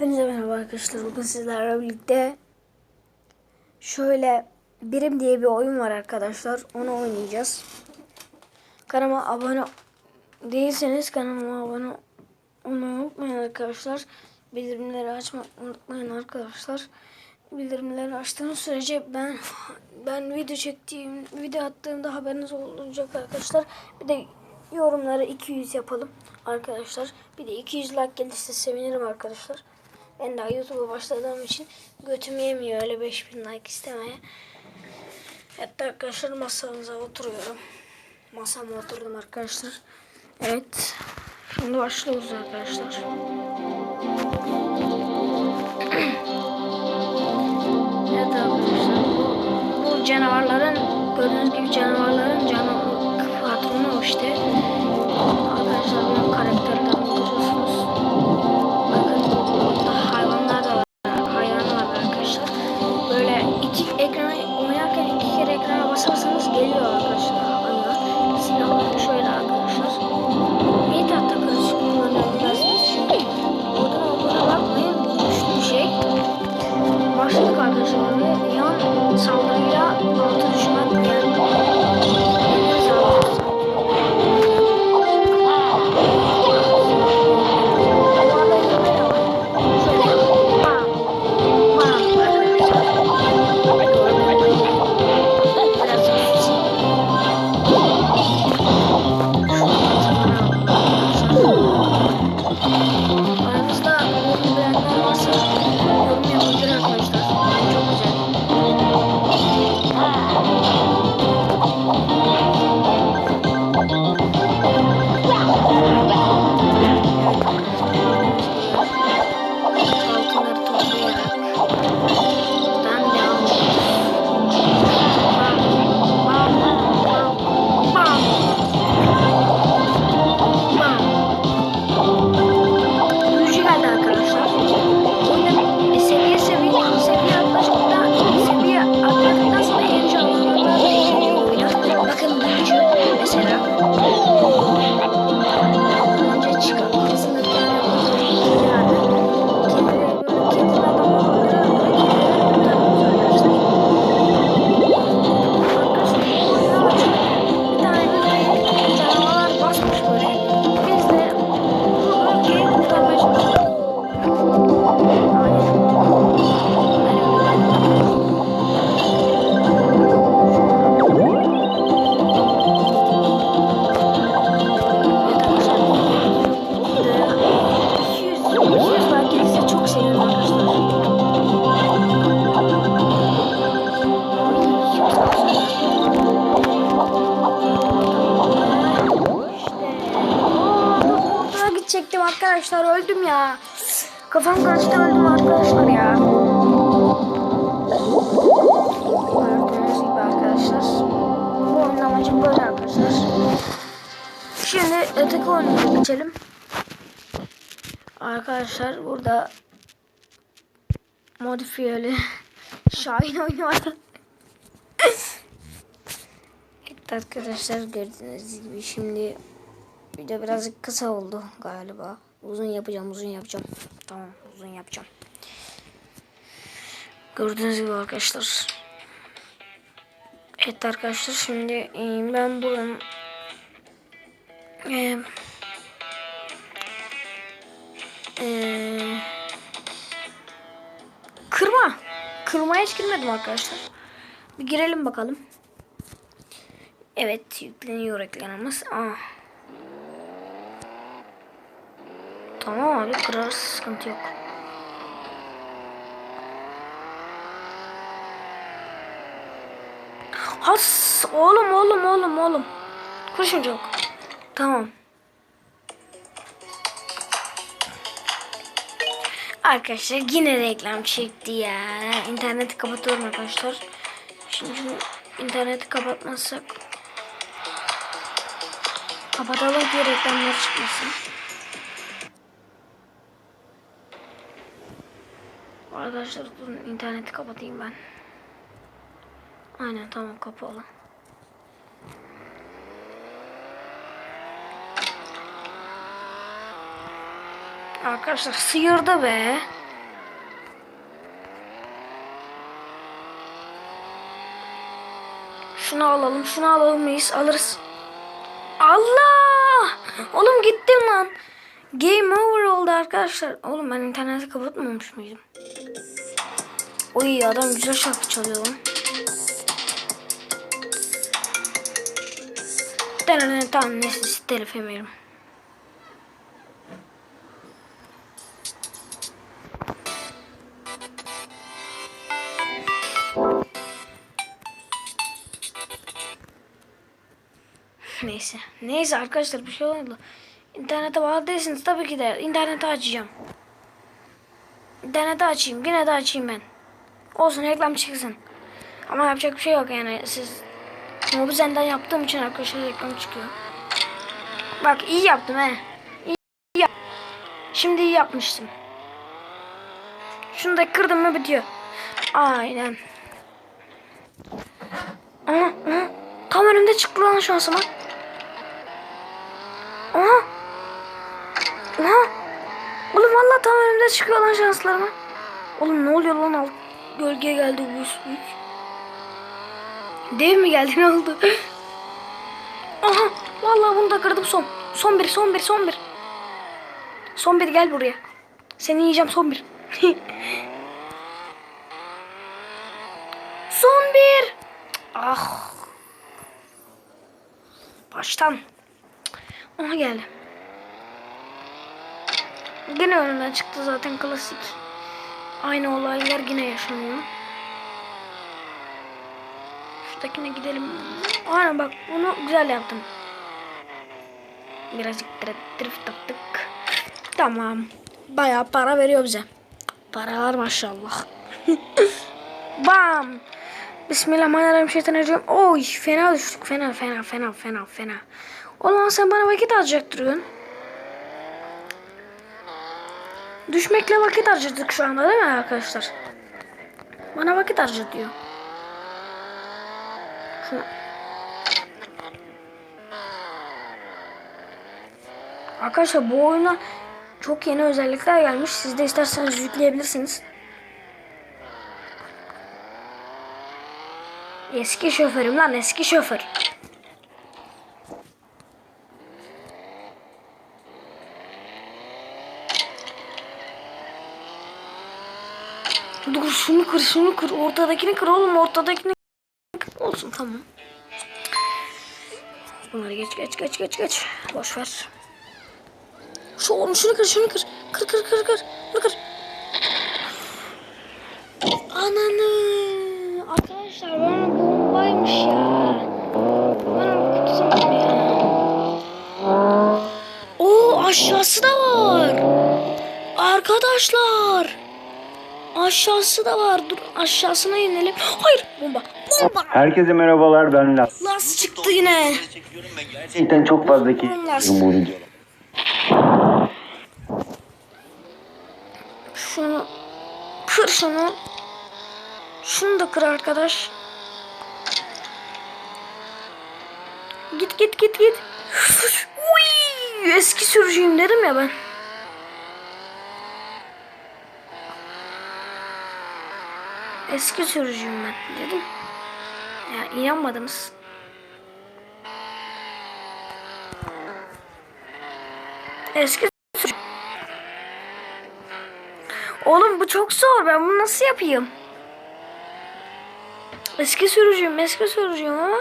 Hepinize merhaba arkadaşlar. Bugün sizlerle birlikte şöyle Birim diye bir oyun var arkadaşlar. Onu oynayacağız. Kanalıma abone değilseniz kanalıma abone olmayı unutmayın arkadaşlar. Bildirimleri açmayı unutmayın arkadaşlar. Bildirimleri açtığınız sürece ben ben video çektiğim, video attığımda haberiniz olacak arkadaşlar. Bir de yorumları 200 yapalım arkadaşlar. Bir de 200 like gelirse sevinirim arkadaşlar. Ben daha YouTube'a başladığım için götüm yemiyor öyle 5000 like istemeye. Hatta arkadaşlar masamıza oturuyorum. Masama oturdum arkadaşlar. Evet. Şimdi başlıyoruz arkadaşlar. evet arkadaşlar. Bu, bu canavarların gördüğünüz gibi canavarların canı patronu işte. Arkadaşlar benim karakterlerimi basarsanız geliyor Kafam karıştı öldüm arkadaşlar ya. Gördüğünüz gibi arkadaşlar. Bu oyunun arkadaşlar. Şimdi öteki oyuna geçelim. Arkadaşlar burada modifiyeli Şahin oyunu var. evet arkadaşlar gördüğünüz gibi şimdi video birazcık kısa oldu galiba. Uzun yapacağım, uzun yapacağım. Tamam, uzun yapacağım. Gördüğünüz gibi arkadaşlar. Evet arkadaşlar şimdi e, ben buranın e, e, kırma. Kırmaya hiç girmedim arkadaşlar. Bir girelim bakalım. Evet yükleniyor reklamımız. Aa. Tamam abi kırarız sıkıntı yok. Has oğlum oğlum oğlum oğlum. Koşun çok. Tamam. Arkadaşlar yine reklam çekti ya. İnterneti kapatıyorum arkadaşlar. Şimdi interneti kapatmazsak kapatalım ki reklamlar çıkmasın. Arkadaşlar durun interneti kapatayım ben. Aynen tamam kapalı. Arkadaşlar sıyırdı be. Şunu alalım, şunu alalım mıyız? Alırız. Allah! Oğlum gittim lan. Game over oldu arkadaşlar. Oğlum ben interneti kapatmamış mıydım? Oy adam güzel şarkı çalıyor. Tamam neyse telif yemeyelim. Neyse. Neyse arkadaşlar bir şey olmadı. İnternete bağlı değilsiniz tabii ki de. İnterneti açacağım. İnterneti açayım. Yine de açayım ben. Olsun reklam çıksın. Ama yapacak bir şey yok yani. Siz Mobizen'den yaptığım için arkadaşlar reklam çıkıyor. Bak iyi yaptım he. İyi, yap- Şimdi iyi yapmıştım. Şunu da kırdım mı bitiyor. Aynen. Aha, aha. Tam önümde çıktı lan şansıma. Aha. Aha. Oğlum valla tam önümde çıkıyor lan şanslarıma. Oğlum ne oluyor lan alt gölge geldi bu üst büyük. Dev mi geldi ne oldu? Aha vallahi bunu da kırdım son. Son bir son bir son bir. Son bir gel buraya. Seni yiyeceğim son bir. son bir. Ah. Baştan. Ona geldi. Yine önümden çıktı zaten klasik. Aynı olaylar yine yaşanıyor. Şuradakine gidelim. Aynen bak bunu güzel yaptım. Birazcık drift, yaptık. Tamam. Bayağı para veriyor bize. Paralar maşallah. Bam. Bismillahirrahmanirrahim şeytanirracim. Oy fena düştük. Fena fena fena fena fena. Zaman sen bana vakit harcayacak duruyorsun. Düşmekle vakit harcadık şu anda değil mi arkadaşlar? Bana vakit harcatıyor. Şuna. Arkadaşlar bu oyuna çok yeni özellikler gelmiş. Siz de isterseniz yükleyebilirsiniz. Eski şoförüm lan eski şoför. Dur şunu kır şunu kır ortadakini kır oğlum ortadakini kır. Olsun tamam. Bunları geç geç geç geç geç. Boş ver. Şu oğlum şunu kır şunu kır. Kır kır kır kır. Bunu kır. Ananı. Arkadaşlar bana bombaymış ya. Bana kötü sandım ya. Oo aşağısı da var. Arkadaşlar. Aşağısı da var. Dur aşağısına inelim. Hayır bomba. Bomba. Herkese merhabalar ben Laz. Las çıktı yine. Gerçekten çok fazla videoda. Şunu kır şunu. Şunu da kır arkadaş. Git git git git. Uy, eski sürücüyüm dedim ya ben. Eski sürücüyüm ben dedim. Ya inanmadınız. Eski sürücü. Oğlum bu çok zor. Ben bunu nasıl yapayım? Eski sürücüyüm, eski sürücüyüm ama.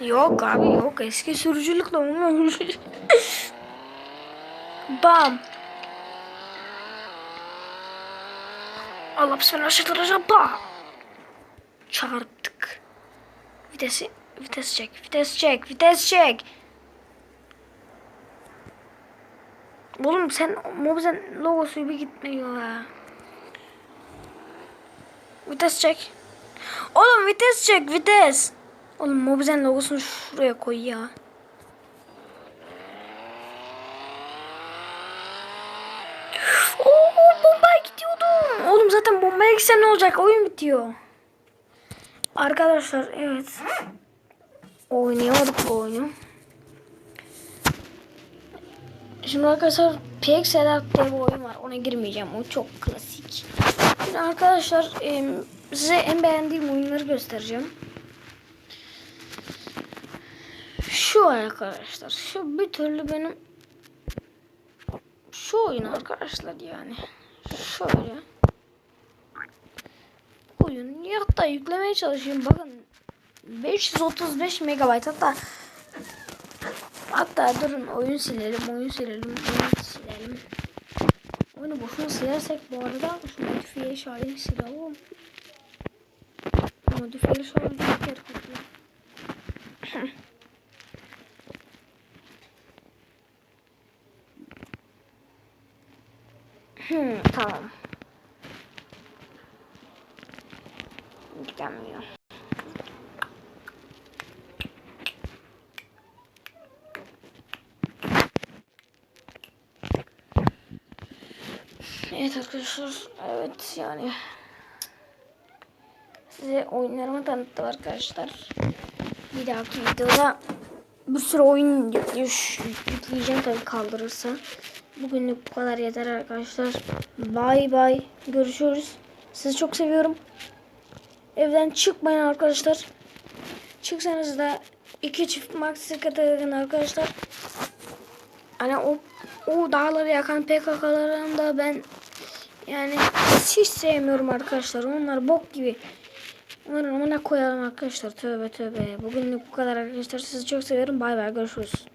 Yok abi yok. Eski sürücülükle olmuyor. Bam. Allah şeytanirracim. Bam. Çarptık. Vitesi, vites çek, vites çek, vites çek. Oğlum sen Mobizen logosu bir gitmiyor ya. Vites çek. Oğlum vites çek vites. Oğlum Mobizen logosunu şuraya koy ya. Bombaya diyordum. Oğlum zaten bombaya gitsem ne olacak? Oyun bitiyor. Arkadaşlar evet. Oynayamadık bu oyunu. Şimdi arkadaşlar Pixel diye bir oyun var. Ona girmeyeceğim. O çok klasik. Şimdi arkadaşlar size en beğendiğim oyunları göstereceğim. Şu arkadaşlar. Şu bir türlü benim şu oyun arkadaşlar yani. Şöyle. Oyun hatta yüklemeye çalışıyorum. Bakın 535 megabayt hatta hatta durun oyun silelim oyun silelim oyun silelim. Oyunu boşuna silersek bu arada şu modifiyeli şalini silelim. Modifiyeli şalini bir kere Evet arkadaşlar, evet yani size oyunlarımı tanıttım arkadaşlar. Bir dahaki videoda bir sürü oyun yükleyeceğim tabii kaldırırsa. Bugünlük bu kadar yeter arkadaşlar. Bay bay. Görüşürüz. Sizi çok seviyorum. Evden çıkmayın arkadaşlar. Çıksanız da iki çift maxi katılın arkadaşlar. Hani o o dağları yakan PKK'ların da ben yani hiç sevmiyorum arkadaşlar. Onlar bok gibi. Onların amına koyalım arkadaşlar. Tövbe tövbe. Bugünlük bu kadar arkadaşlar. Sizi çok seviyorum. Bay bay. Görüşürüz.